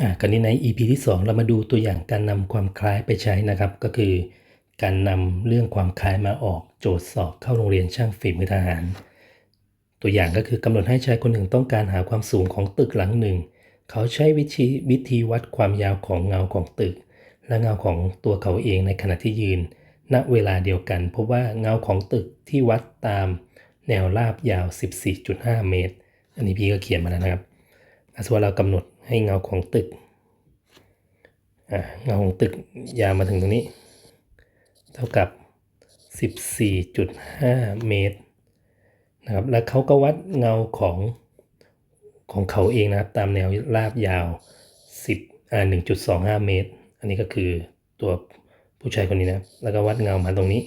อ่าคราวนี้ใน EP ที่ 2 เรามาดูตัวอย่างการนำความคล้ายไปใช้นะครับ ก็คือการนำเรื่องความคล้ายมาออกโจทย์สอบเข้าโรงเรียนช่างฝีมือทหาร ตัวอย่างก็คือกำหนดให้ชายคนหนึ่งต้องการหาความสูงของตึกหลังหนึ่ง เขาใช้วิธีวิธีวัดความยาวของเงาของตึก และเงาของตัวเขาเองในขณะที่ยืน ณเวลาเดียวกันพบว่าเงาของตึกที่วัดตามแนวราบยาว 14.5 เมตร อันนี้พี่ก็เขียนมาแล้วนะครับส่วนเรากำหนด ให้เงาของตึกอะเงาของตึกยาวมาถึงตรงนี้ เท่ากับ 14.5 เมตรนะครับแล้วเขาก็วัดเงาของของเขาเองนะครับ ตามแนวราบยาว 10อ่า1.25 เมตร อันนี้ก็คือตัวผู้ชายคนนี้นะแล้วก็วัดเงามาตรงนี้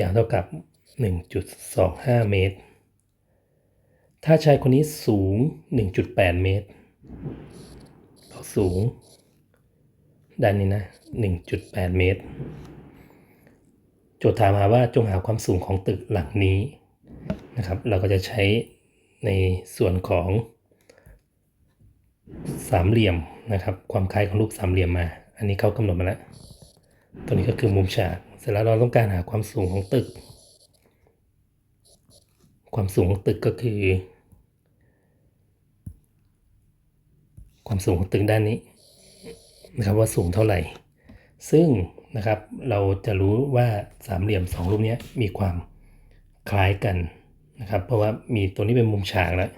ยาวเท่ากับ 1.25 เมตร ถ้าชายคนนี้สูง 1.8 เมตรเขาสูงด้านนี้นะ 1.8 เมตร โจทย์ถามมาว่าจงหาความสูงของตึกหลังนี้นะครับ เราก็จะใช้ในส่วนของสามเหลี่ยมนะครับ ความคล้ายของรูปสามเหลี่ยมมา อันนี้เขากำหนดมาแล้ว ตัวนี้ก็คือมุมฉาก เสร็จแล้วเราต้องการหาความสูงของตึก ความสูงของตึกก็คือ ความสูงของตึกด้านนี้นะครับว่าสูงเท่าไหร่ ซึ่งนะครับเราจะรู้ว่าสามเหลี่ยมสองรูปนี้มีความคล้ายกันนะครับ เพราะว่ามีตัวนี้เป็นมุมฉากแล้ว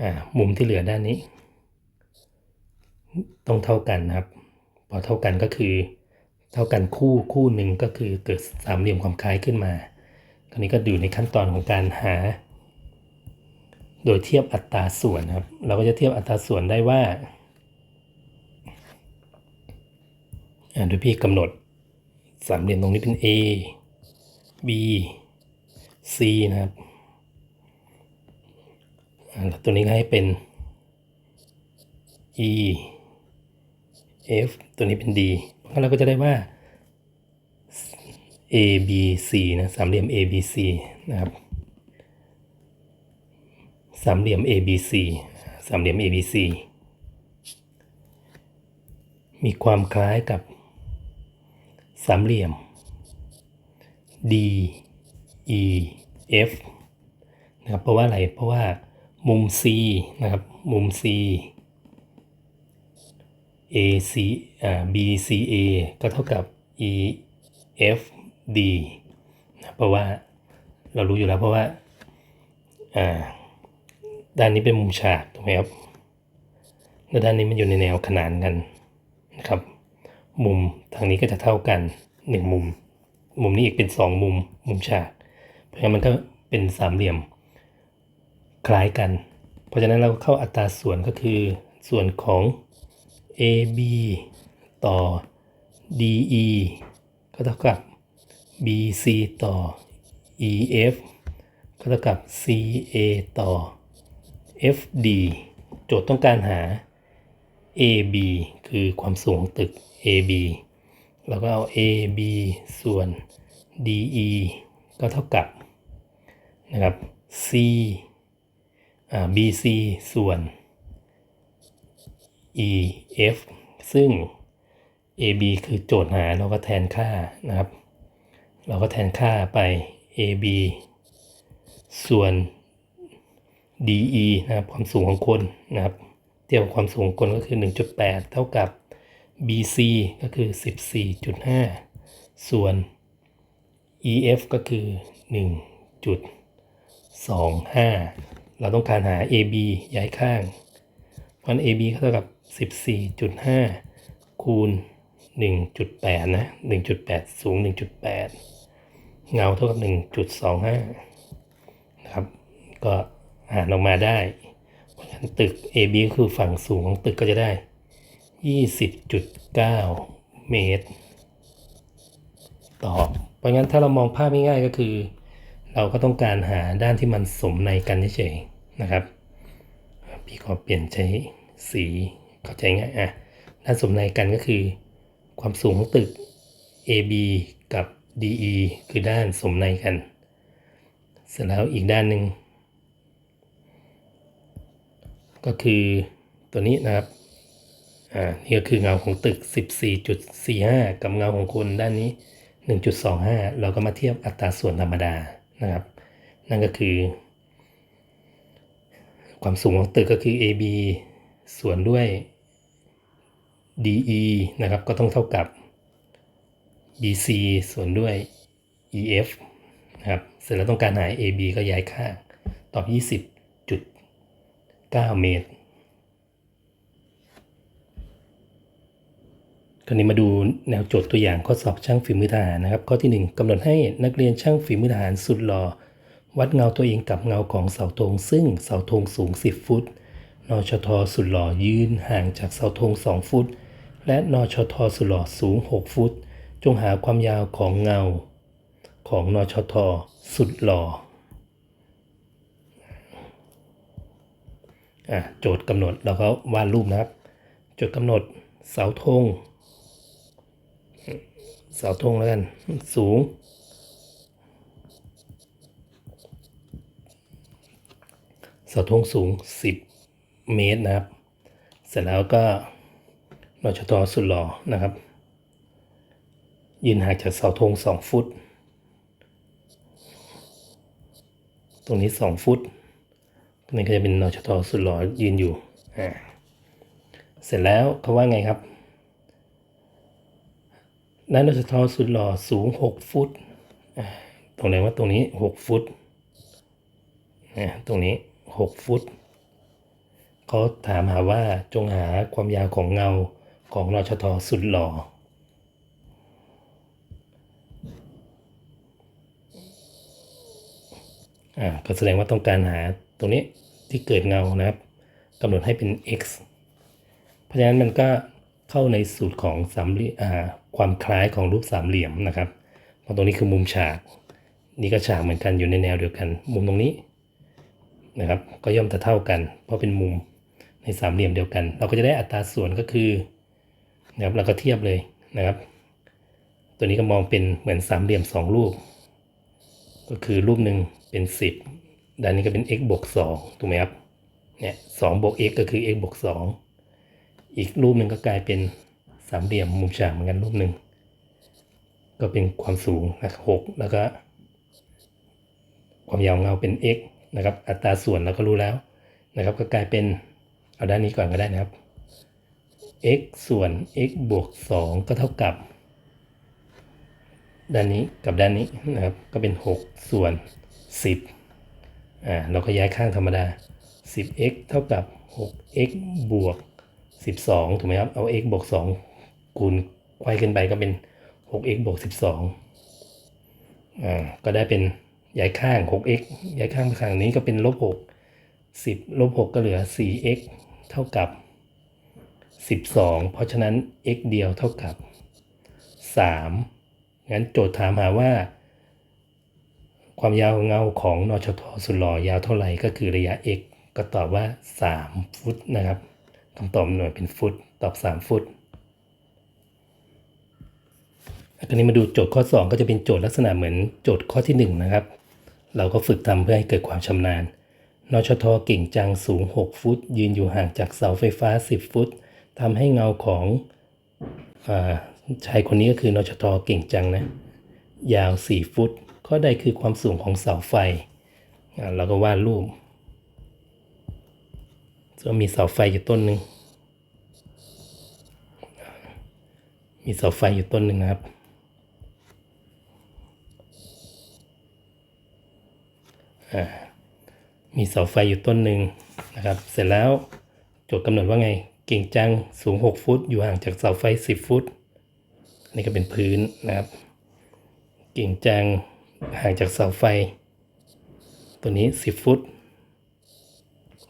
อ่ามุมที่เหลือด้านนี้ ต้องเท่ากันนะครับ พอเท่ากันก็คือ เท่ากันคู่คู่หนึ่งก็คือเกิดสามเหลี่ยมความคล้ายขึ้นมา คราวนี้ก็อยู่ในขั้นตอนของการหา โดยเทียบอัตราส่วนครับ เราก็จะเทียบอัตราส่วนได้ว่าอ่าโดยพี่กำหนดสามเหลี่ยมตรงนี้เป็น A B C นะครับแล้วตัวนี้ก็ให้เป็น E F ตัวนี้เป็น D แล้วเราก็จะได้ว่า A B C นะสามเหลี่ยม A B C นะครับ สามเหลี่ยม ABC สามเหลี่ยม ABC มีความคล้ายกับสามเหลี่ยม DEF นะครับเพราะว่าอะไร เพราะว่ามุม C นะครับ มุม C AC อ่า BCA ก็เท่ากับ EFD นะเพราะว่าเรารู้อยู่แล้วเพราะว่า อ่า ด้านนี้เป็นมุมฉากถูกไหมครับแล้วด้านนี้มันอยู่ในแนวขนานกันนะครับ มุมทางนี้ก็จะเท่ากันหนึ่งมุม มุมนี้อีกเป็นสองมุม มุมฉาก เพราะฉะนั้นมันก็เป็นสามเหลี่ยมคล้ายกัน เพราะฉะนั้นเราเข้าอัตราส่วนก็คือส่วนของ AB ต่อ DE ก็เท่ากับ BC ต่อ EF ก็เท่ากับ CA ต่อ FD โจทย์ต้องการหา AB คือความสูงตึก AB เราก็เอา AB ส่วน DE ก็เท่ากับนะครับ cbc ส่วน EF ซึ่ง AB คือโจทย์หาเราก็แทนค่านะครับ เราก็แทนค่าไป AB ส่วน DE นะครับความสูงของคนนะครับเทียบกับความสูงของคนก็คือ 1.8 เท่ากับ BC ก็คือ 14.5 ส่วน EF ก็คือ 1.25 เราต้องการหา AB ย้ายข้างเพราะ AB เท่ากับ 14.5 คูณ 1.8 นะ 1.8 สูง 1.8 เงาเท่ากับ 1.25 นะครับ ก็ หารออกมาได้ เพราะฉะนั้นตึก AB ก็คือฝั่งสูงของตึกก็จะได้ 20.9 เมตรต่อเพราะงั้นถ้าเรามองภาพง่ายๆก็คือ เราก็ต้องการหาด้านที่มันสมในกันเฉยๆนะครับ พี่ขอเปลี่ยนใช้สีเข้าใจง่ายอะด้านสมในกันก็คือ ความสูงของตึก AB กับ DE คือด้านสมในกัน เสร็จแล้วอีกด้านหนึ่ง ก็คือตัวนี้นะครับ อ่า นี่ก็คือเงาของตึก 14.45 กับเงาของคนด้านนี้ 1.25 เราก็มาเทียบอัตราส่วนธรรมดานะครับ นั่นก็คือ ความสูงของตึกก็คือ AB ส่วนด้วย DE นะครับ ก็ต้องเท่ากับ BC ส่วนด้วย EF นะครับ เสร็จแล้วต้องการหา AB ก็ย้ายข้าง ตอบ 9 เมตร คราวนี้มาดูแนวโจทย์ตัวอย่างข้อสอบช่างฝีมือทหารนะครับ ข้อที่ 1กำหนดให้นักเรียนช่างฝีมือทหารสุดหล่อวัดเงาตัวเองกับเงาของเสาธงซึ่งเสาธงสูง 10 ฟุต นชทสุดหล่อยืนห่างจากเสาธง 2 ฟุต และนชทสุดหล่อสูง 6 ฟุต จงหาความยาวของเงา ของนชทสุดหล่อ อะโจทย์กำหนดเราก็วาดรูปนะครับ โจทย์กำหนดเสาธงเสาธงแล้วกัน สูง เสาธงสูง 10 เมตรนะครับ เสร็จแล้วก็นชตสุดหล่อนะครับ ยืนห่างจากเสาธง 2 ฟุต ตรงนี้ 2 ฟุต ตรงนี้ก็จะเป็นนชตสุดหล่อยืนอยู่อ่าเสร็จแล้วเขาว่าไงครับด้านนชทสุดหล่อสูง 6 ฟุต ตรงไหนว่าตรงนี้ 6 ฟุตตรงนี้ 6 ฟุต เขาถามหาว่าจงหาความยาวของเงาของนชทสุดหล่ออ่าก็แสดงว่าต้องการหา ตรงนี้ที่เกิดเงานะครับกำหนดให้เป็น x เพราะฉะนั้นมันก็เข้าในสูตรของสามเหลี่ยมความคล้ายของรูปสามเหลี่ยมนะครับเพราะตรงนี้คือมุมฉาก นี่ก็ฉากเหมือนกันอยู่ในแนวเดียวกัน มุมตรงนี้นะครับ ก็ย่อมจะเท่ากัน เพราะเป็นมุมในสามเหลี่ยมเดียวกัน เราก็จะได้อัตราส่วนก็คือนะครับเราก็เทียบเลยนะครับ ตัวนี้ก็มองเป็นเหมือนสามเหลี่ยมสองรูป ก็คือรูปหนึ่งเป็น 10 ด้านนี้ก็เป็น x บวก2ถูกไหมครับ เนี่ยสบวก x ก็คือ x บวก2อีกรูปหนึ่งก็กลายเป็นสามเหลี่ยมมุมฉากเหมือนกันรูปหนึ่ง ก็เป็นความสูงนะหกแล้วก็ ความยาวเงาเป็น x นะครับ อัตราส่วนเราก็รู้แล้วนะครับ ก็กลายเป็น เอาด้านนี้ก่อนก็ได้นะครับ x ส่วน x บวก 2 ก็เท่ากับ ด้านนี้กับด้านนี้นะครับ ก็เป็น 6 ส่วน 10 อ่าเราก็ย้ายข้างธรรมดา 10x เท่ากับ 6x บวก 12 ถูกไหมครับ เอา x บวก 2 คูณควายขึ้นไปก็เป็น 6x บวก 12อ่าก็ได้เป็นย้ายข้าง 6x ย้ายข้างไปข้างนี้ก็เป็นลบ 6 10ลบ6ก็เหลือ 4x เท่ากับ 12 เพราะฉะนั้น x เดียวเท่ากับ 3 งั้นโจทย์ถามหาว่า ความยาวเงาของนอชทสุดหล่อยาวเท่าไหร่ก็คือระยะ x ก็ตอบว่า 3 ฟุตนะครับคำตอบหน่วยเป็นฟุต ตอบ 3 ฟุตคราวนี้มาดูโจทย์ข้อ 2 ก็จะเป็นโจทย์ลักษณะเหมือนโจทย์ข้อที่ 1 นะครับ เราก็ฝึกทำเพื่อให้เกิดความชำนาญ นชทเก่งจังสูง 6 ฟุต ยืนอยู่ห่างจากเสาไฟฟ้า 10 ฟุตทำให้เงาของอชายคนนี้ก็คือนชทเก่งจังนะ ยาว 4 ฟุต ข้อใดคือความสูงของเสาไฟเราก็วาดรูปจะมีเสาไฟอยู่ต้นหนึ่ง มีเสาไฟอยู่ต้นหนึ่งนะครับ มีเสาไฟอยู่ต้นหนึ่งนะครับ เสร็จแล้วโจทย์กำหนดว่าไง เก่งจังสูง 6 ฟุต อยู่ห่างจากเสาไฟ 10 ฟุตอันนี้ก็เป็นพื้นนะครับ เก่งจัง ห่างจากเสาไฟ ตัวนี้ 10 ฟุต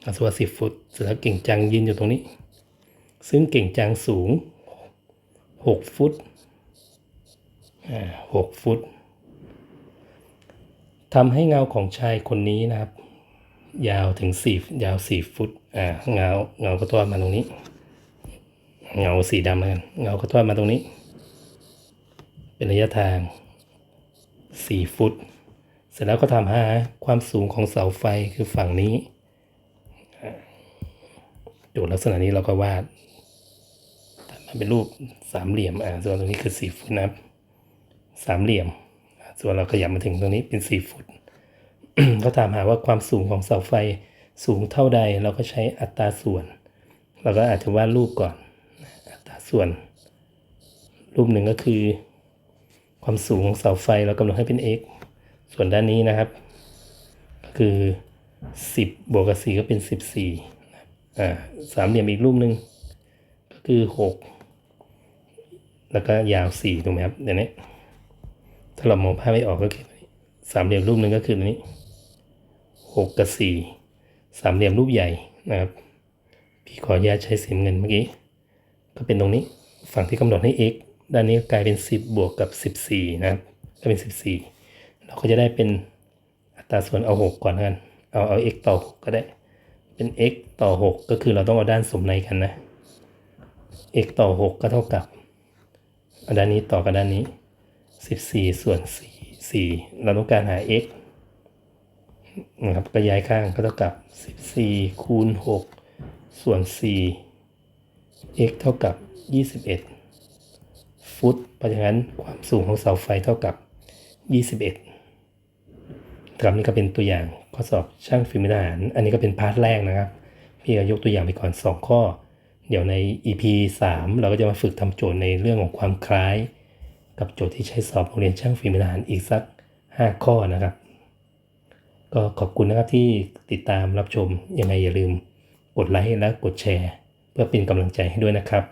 อาสมมุติว่า10ฟุตเสร็จแล้วเก่งจังยืนอยู่ตรงนี้ ซึ่งเก่งจังสูง 6 ฟุตอ่า6ฟุตทำให้เงาของชายคนนี้นะครับ ยาวถึงสี่ยาวสี่ฟุตอ่าเงาเงาก็ทอดมาตรงนี้ เงาสีดำแล้วกันเงาก็ทอดมาตรงนี้ เป็นระยะทาง สี่ฟุต เสร็จแล้วก็ทำหาความสูงของเสาไฟคือฝั่งนี้โจทย์ลักษณะนี้เราก็วาดตัดมาเป็นรูปสามเหลี่ยมอ่าส่วนตรงนี้คือสี่ฟุตนะครับสามเหลี่ยม ส่วนเราขยับมาถึงตรงนี้เป็นสี่ฟุตก็ถามหาว่าความสูงของเสาไฟสูงเท่าใดเราก็ใช้อัตราส่วน เราก็อาจจะวาดรูปก่อน อัตราส่วน รูปหนึ่งก็คือ ความสูงของเสาไฟเรากำหนดให้เป็น x ส่วนด้านนี้นะครับ ก็คือ 10 บวกกับ4ก็เป็น 14อ่าสามเหลี่ยมอีกรูปหนึ่งก็คือ 6 แล้วก็ยาว4ถูกไหมครับเดี๋ยวนี้ถ้าเรามองภาพไม่ออกก็คือสามเหลี่ยมรูปหนึ่งก็คือตัวนี้หกกับสี่สามเหลี่ยมรูปใหญ่นะครับ พี่ขออนุญาตใช้สีเงินเมื่อกี้ ก็เป็นตรงนี้ฝั่งที่กำหนดให้ x ด้านนี้กลายเป็น 10 บวกกับ 14 นะครับก็เป็น 14 เราก็จะได้เป็นอัตราส่วนเอา 6 ก่อนกัน เอาเอา x ต่อ 6 ก็ได้ เป็น x ต่อ 6 ก็คือเราต้องเอาด้านสมในกันนะ x ต่อ 6 ก็เท่ากับด้านนี้ต่อกับด้านนี้ 14 ส่วน 4 4 เราต้องการหา x นะครับก็ย้ายข้างก็เท่ากับ 14 คูณ 6 ส่วน 4 x เท่ากับ 21 ฟุต เพราะฉะนั้นความสูงของเสาไฟเท่ากับ 21ครับนี่ก็เป็นตัวอย่างข้อสอบช่างฝีมือทหาร อันนี้ก็เป็นพาร์ทแรกนะครับ พี่ก็ยกตัวอย่างไปก่อน 2 ข้อ เดี๋ยวใน EP 3 เราก็จะมาฝึกทำโจทย์ในเรื่องของความคล้าย กับโจทย์ที่ใช้สอบโรงเรียนช่างฝีมือทหารอีกสัก 5 ข้อนะครับ ก็ขอบคุณนะครับที่ติดตามรับชมยังไงอย่าลืมกดไลค์และกดแชร์ เพื่อเป็นกำลังใจให้ด้วยนะครับ